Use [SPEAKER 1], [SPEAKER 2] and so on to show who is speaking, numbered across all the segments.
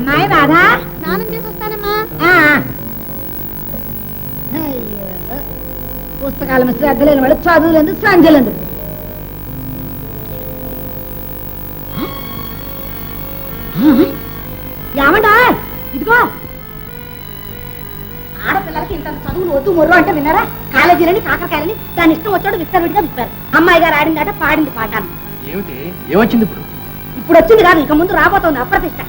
[SPEAKER 1] అమ్మాయి రాధా
[SPEAKER 2] స్నానం చేసి వస్తానమ్మా.
[SPEAKER 1] పుస్తకాల మీద శ్రద్ధ లేని వాడు చదువులేదు సంజలేదు ఏమంటా ఇదిగో. ఆడపిల్లలకి ఇంత చదువులు వద్దు మొర్రు అంటే విన్నారా? కాలేజీలని కాకరకాయలని దాని ఇష్టం వచ్చాడు విస్తరివిడిగా విప్పారు. అమ్మాయి గారు ఆడిందట పాడింది పాటాను
[SPEAKER 3] ఏమిటి? ఏమొచ్చింది ఇప్పుడు?
[SPEAKER 1] ఇప్పుడు వచ్చింది కాదు ఇక ముందు రాబోతోంది అప్రతిష్ట.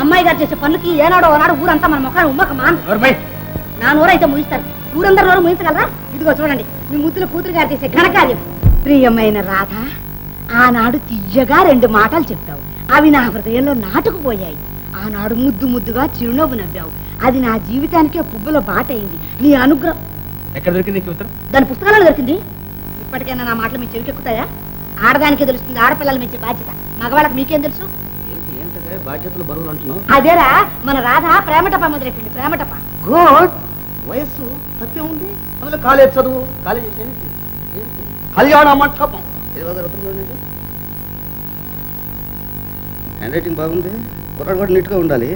[SPEAKER 1] అమ్మాయి గారు చేసే పనులకి ఏనాడో ఓనాడు ఊరంతా మన ముఖాన్ని ఉమ్మక మాన్ నా నోరైతే ముగిస్తారు. ఊరందరూ నోరు ముగించగలరా? ఇదిగో చూడండి మీ ముద్దుల కూతురు గారు చేసే ఘనకార్యం. ప్రియమైన రాధ ఆనాడు తీయగా రెండు మాటలు చెప్పావు. అవి నా హృదయంలో నాటుకుపోయాయి. ఆనాడు ముద్దు ముద్దుగా చిరునవ్వు నవ్వావు. అది నా జీవితానికే పువ్వుల బాట అయింది. నీ అనుగ్రహం.
[SPEAKER 3] ఎక్కడ దొరికింది
[SPEAKER 1] దాని పుస్తకాలలో దొరికింది. ఇప్పటికైనా నా మాటలు మీ చెవికెక్కుతాయా? ఆడదానికే తెలుస్తుంది ఆడపిల్లలు మెచ్చే బాధ్యత. మగవాళ్ళకి మీకేం తెలుసు?
[SPEAKER 3] బాధ్యతలు బరువులు అంటున్నావు?
[SPEAKER 1] అదేరా మన రాధ ప్రేమటప మొదలెట్టింది ప్రేమటప.
[SPEAKER 3] గుడ్. వయస్సు తప్పే ఉంది. అందులో కాలేజ్ చదువు కాలేజ్ ఏమిటి? కళ్యాణ మంటపం. హ్యాండ్ రైటింగ్ బాగుంది. కుర్రాడు కూడా నీట్గా ఉండాలి.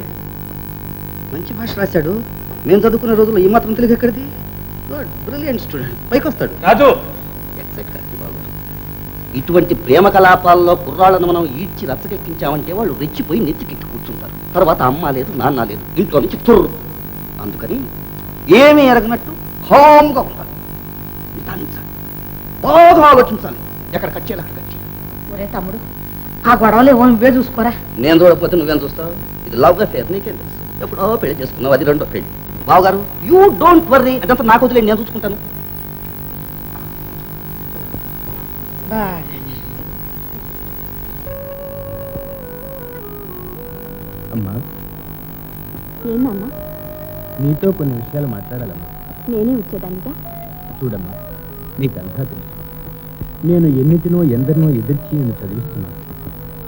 [SPEAKER 3] మంచి భాష రాశాడు. మేము చదువుకునే రోజుల్లో ఈ మాత్రం తెలుగు ఎక్కడిది? గుడ్. బ్రిలియంట్ స్టూడెంట్ పైకి వస్తాడు
[SPEAKER 4] రాజు
[SPEAKER 3] ఇటువంటి ప్రేమ కలాపాల్లో కుర్రాళ్ళను మనం ఈడ్చి రచ్చకెక్కించామంటే వాళ్ళు రెచ్చిపోయి నెత్తికెక్కి కూర్చుంటారు. తర్వాత అమ్మ లేదు నాన్న లేదు ఇంట్లో నుంచి తుర్రు. అందుకని ఏమీ ఎరగనట్టు కామ్గా ఉండాలి. నిదానించాలి బాగా ఆలోచించాలి. ఎక్కడ కచ్చేయాలి అక్కడ కచ్చి
[SPEAKER 1] ఒరే తమ్ముడు ఆ గొడవలు ఏమో నువ్వే చూసుకోరా?
[SPEAKER 3] నేను చూడకపోతే నువ్వేం చూస్తావు? ఇది లవ్ అఫేర్ నీకేం తెలుసు? ఎప్పుడో పెళ్ళి చేసుకున్నావు అది రెండో పెళ్ళి. బావగారు యూ డోంట్ వర్రీ అదంతా నాకు వదిలే నేను చూసుకుంటాను.
[SPEAKER 4] అమ్మా.
[SPEAKER 2] ఏందన్నా
[SPEAKER 4] నీతో కొన్ని విషయాలు మాట్లాడాలమ్మా.
[SPEAKER 2] నేనే వచ్చేదానిగా
[SPEAKER 4] చూడమ్మా నీకంతా తెలుసు. నేను ఎన్నిటినో ఎందరినో ఎదిర్చి నేను చదివిస్తున్నాను.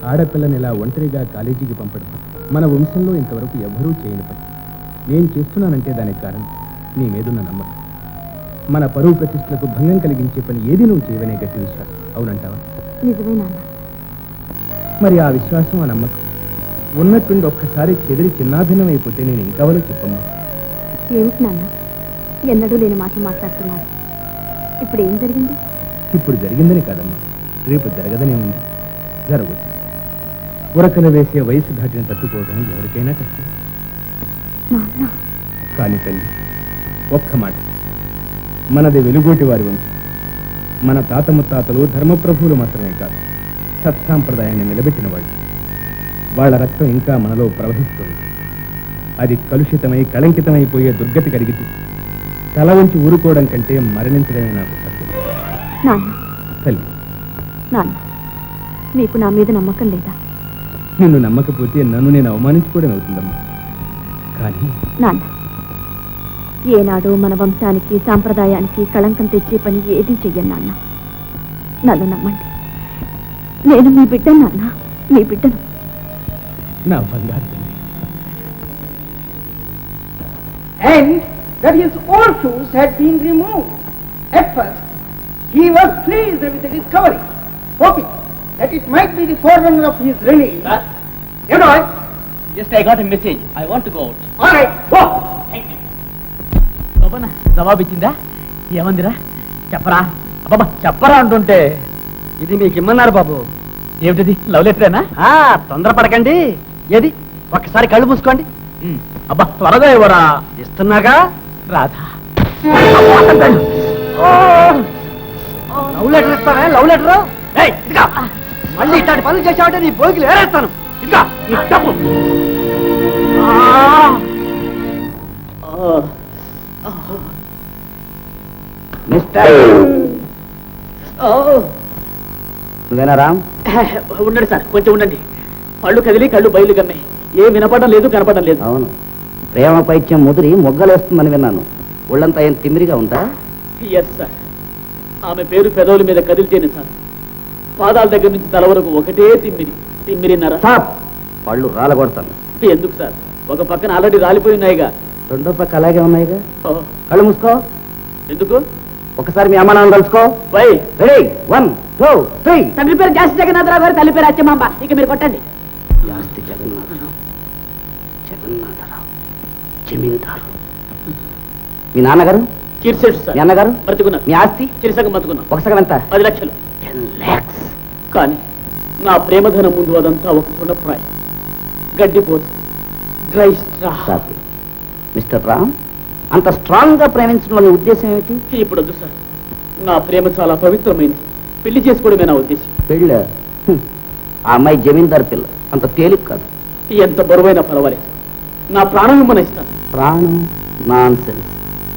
[SPEAKER 4] ఆడపిల్లని ఇలా ఒంటరిగా కాలేజీకి పంపడం మన వంశంలో ఇంతవరకు ఎవరూ చేయని పని. నేను చేస్తున్నానంటే దానికి కారణం నీ మీదున్న నమ్మకం. మన పరువు ప్రతిష్టలకు భంగం కలిగించే పని ఏది నువ్వు చేయవనే గట్టి విశ్వాసం. అవునంటావా?
[SPEAKER 2] నిజమే నాన్న.
[SPEAKER 4] మరి ఆ విశ్వాసం ఆ నమ్మకం ఉన్నట్టుండి ఒక్కసారి చెదిరి చిన్నాభిన్నం అయిపోతే నేను ఇంకవలో చెప్పమ్మా.
[SPEAKER 2] ఏమిటి నాన్న? ఎన్నడూ లేని మాటలు మాట్లాడుతున్నారు. ఇప్పుడు ఏం జరిగింది?
[SPEAKER 4] ఇప్పుడు జరిగిందని కాదమ్మా. రేపు జరగదనే ఉంది. జరగచ్చు ఉరకలు వేసే వయసు దాటిని తట్టుకోవడం ఎవరికైనా కష్టం. కానీ తల్లి ఒక్క మాట. మనది వెలుగోటి వారి వంశం మన తాత ముత్తాతలు ధర్మప్రభువులు మాత్రమే కాదు సత్సాంప్రదాయాన్ని నిలబెట్టిన వాళ్ళు. వాళ్ళ రక్తం ఇంకా మనలో ప్రవహిస్తుంది. అది కలుషితమై కళంకితమైపోయే దుర్గతి కలిగితే తల వంచి ఊరుకోవడం కంటే మరణించడమే నాకు సత్యం తల్లి.
[SPEAKER 2] మీకు నా మీద నమ్మకం లేదా?
[SPEAKER 4] నిన్ను నమ్మకపోతే నన్ను నేను అవమానించుకోవడం అవుతుందమ్మా. కానీ
[SPEAKER 2] నాన్న. ఏనాడు మన వంశానికి సాంప్రదాయానికి కళంకం తెచ్చే పని ఏది చెయ్యను నాన్న నన్ను నమ్మండి నేను మీ బిడ్డను నాన్న మీ బిడ్డను
[SPEAKER 4] నా బంగారు తల్లి
[SPEAKER 5] and that his old shoes had been removed. At first, he was pleased with the discovery, hoping that it might be the forerunner of his release. you know it?
[SPEAKER 6] Just I got a message I want go out
[SPEAKER 5] All right, go.
[SPEAKER 6] Shobhana జవాబు ఇచ్చిందా ఏమందిరా? చెప్పరా. అబ్బాబా చెప్పరా అంటుంటే.
[SPEAKER 3] ఇది మీకు ఇమ్మన్నారు బాబు.
[SPEAKER 6] ఏమిటిది? లవ్ లెటరేనా?
[SPEAKER 3] ఆ, తొందరపడకండి. ఏది? ఒక్కసారి కళ్ళు మూసుకోండి.
[SPEAKER 6] అబ్బా త్వరగా ఇవ్వరా.
[SPEAKER 3] ఇస్తున్నాగా?
[SPEAKER 6] రాధా.
[SPEAKER 3] లవ్ లెటర్ ఇస్తారా లవ్ లెటర్? మళ్ళీ ఇట్లాంటి పనులు చేసావంటే నీ బోగిలు ఏరేస్తాను ఇదిగా మిస్టర్. నువ్వేనా రామ్?
[SPEAKER 6] ఉండండి సార్ కొంచెం ఉండండి. పళ్ళు కదిలి కళ్ళు బయలు గమ్మాయి ఏ వినపడడం లేదు కనపడడం లేదు.
[SPEAKER 3] అవును. ప్రేమ పైత్యం ముదిరి మొగ్గలేస్తుందని విన్నాను. ఒళ్ళంతా ఏం తిమ్మిరిగా ఉందా?
[SPEAKER 6] ఎస్ సార్ ఆమె పేరు పెదవుల మీద కదిలితేనే సార్. పాదాల దగ్గర నుంచి తల వరకు ఒకటే తిమ్మిరి. తిమ్మిరిన్నర.
[SPEAKER 3] పళ్ళు రాలగొడతాను.
[SPEAKER 6] ఎందుకు సార్? ఒక పక్కన ఆల్రెడీ రాలిపోయి ఉన్నాయిగా.
[SPEAKER 3] రెండో పక్క అలాగే ఉన్నాయిగా? కళ్ళు మూసుకో.
[SPEAKER 6] ఎందుకు?
[SPEAKER 3] ఒకసారి మీ అమ్మ నాన్న కలుసుకో రెడీ వన్ టూ త్రీ
[SPEAKER 6] తండ్రి పేరు జాస్తి జగన్నాథరావు గారు తల్లి పేరు అచ్చమాంబ. ఇక మీరు కొట్టండి.
[SPEAKER 3] జాస్తి జగన్నాథరావు. జగన్నాథరావు. జమీందారు. మీ నాన్నగారు? మీ
[SPEAKER 6] సార్.
[SPEAKER 3] అన్నగారు?
[SPEAKER 6] బ్రతికున్నారు
[SPEAKER 3] మీ ఆస్తి?
[SPEAKER 6] చిరిసగం బతుకున్నాం.
[SPEAKER 3] ఒక సగం ఎంత?
[SPEAKER 6] పది లక్షలు.
[SPEAKER 3] టెన్ ల్యాక్స్
[SPEAKER 6] కానీ నా ప్రేమధనం ముందు అదంతా ఒక తృణప్రాయం. గడ్డిపోతు. Dry straw.
[SPEAKER 3] Copy mister Ram అంత స్ట్రాంగ్గా ప్రేమించడం ఉద్దేశం ఏమిటి?
[SPEAKER 6] ఇప్పుడు వద్దు సార్. నా ప్రేమ చాలా పవిత్రమైంది. పెళ్ళి చేసుకోవడమే నా ఉద్దేశం.
[SPEAKER 3] పెళ్ళ. ఆ అమ్మాయి జమీందారు పిల్ల. అంత తేలిక కాదు.
[SPEAKER 6] ఎంత బరువైనా పర్వాలేదు నా ప్రాణం మన ఇస్తాను.
[SPEAKER 3] ప్రాణం? నాన్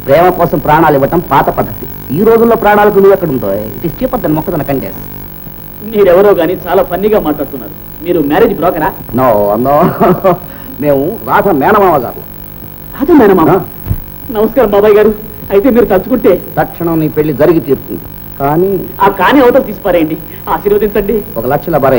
[SPEAKER 3] ప్రేమ కోసం ప్రాణాలు ఇవ్వటం పాత పద్ధతి. ఈ రోజుల్లో ప్రాణాలకు నువ్వు ఎక్కడ ఉందో ఇట్ ఇస్ చీపర్ దన్ మొక్కదన కండేస్.
[SPEAKER 6] మీరెవరో గానీ చాలా ఫన్నీగా మాట్లాడుతున్నారు. మీరు మ్యారేజ్ బ్రోకరా
[SPEAKER 3] నో నో మేము రాధ మేనమామ గారు.
[SPEAKER 6] రాజా మేనమామ? నమస్కారం బాబాయ్ గారు. అయితే మీరు తలుచుకుంటే
[SPEAKER 3] తక్షణం నీ పెళ్ళి జరిగి తీరుతుంది. కానీ
[SPEAKER 6] ఆ కాని అవతల తీసిపారేయండి. ఆశీర్వదించండి.
[SPEAKER 3] ఒక లక్షల బర